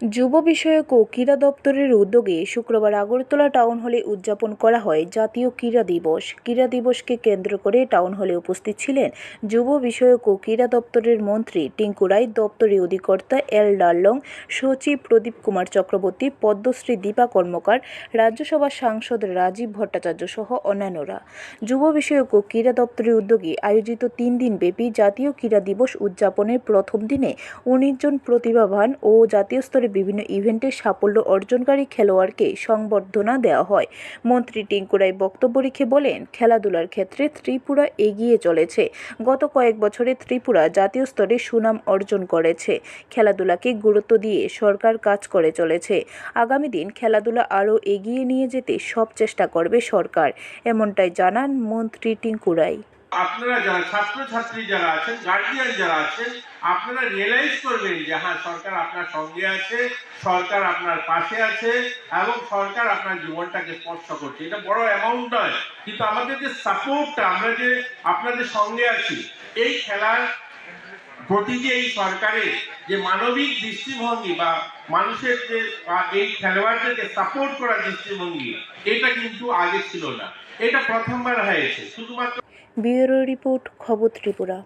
যুব বিষয়ক ও ক্রীড়া দপ্তরের উদ্যোগে শুক্রবার আগরতলা টাউন হলে উদযাপন করা হয় জাতীয় ক্রীড়া দিবস। ক্রীড়া দিবসকে কেন্দ্র করে টাউন হলে উপস্থিত ছিলেন যুব বিষয়ক ও ক্রীড়া দপ্তরের মন্ত্রী টিঙ্কু রায়, দপ্তরের অধিকর্তা এল ডার্লং, সচিব প্রদীপ কুমার চক্রবর্তী, পদ্মশ্রী দীপা কর্মকার, রাজ্যসভার সাংসদ রাজীব ভট্টাচার্য সহ অন্যান্যরা। যুব বিষয়ক ও ক্রীড়া দপ্তরের উদ্যোগে আয়োজিত তিন দিনব্যাপী জাতীয় ক্রীড়া দিবস উদযাপনের প্রথম দিনে উনিশ জন প্রতিভাবান ও জাতীয় স্তরে বিভিন্ন ইভেন্টে সাফল্য অর্জনকারী খেলোয়াড়কে সংবর্ধনা দেওয়া হয়। মন্ত্রী টিঙ্কু রায় বক্তব্য রেখে বলেন, খেলাধুলার ক্ষেত্রে ত্রিপুরা এগিয়ে চলেছে। গত কয়েক বছরে ত্রিপুরা জাতীয় স্তরে সুনাম অর্জন করেছে। খেলাধুলাকে গুরুত্ব দিয়ে সরকার কাজ করে চলেছে। আগামী দিন খেলাধুলা আরও এগিয়ে নিয়ে যেতে সব চেষ্টা করবে সরকার, এমনটাই জানান মন্ত্রী টিঙ্কু রায়। আপনারা যারা, ছাত্রছাত্রী যারা আছেন গার্জিয়ান যারা আছেন, আপনারা রিয়েলাইজ করবেন যে হ্যাঁ সরকার আপনার সঙ্গে আছে, সরকার আপনার পাশে আছে, এবং সরকার আপনার জীবনটাকে স্পর্শ করছে। এটা বড় অ্যামাউন্ট নয়, কিন্তু আমাদের যে সাপোর্টটা আমরা যে আপনাদের সঙ্গে আছি, এই খেলার প্রতি যে এই সরকারের যে মানবিক দৃষ্টিভঙ্গি বা মানুষের যে এই খেলোয়াড়দেরকে সাপোর্ট করার দৃষ্টিভঙ্গি, এটা কিন্তু আগে ছিল না। এটা প্রথমবার হয়েছে, শুধুমাত্র ব্যুরো রিপোর্ট, খবর ত্রিপুরা।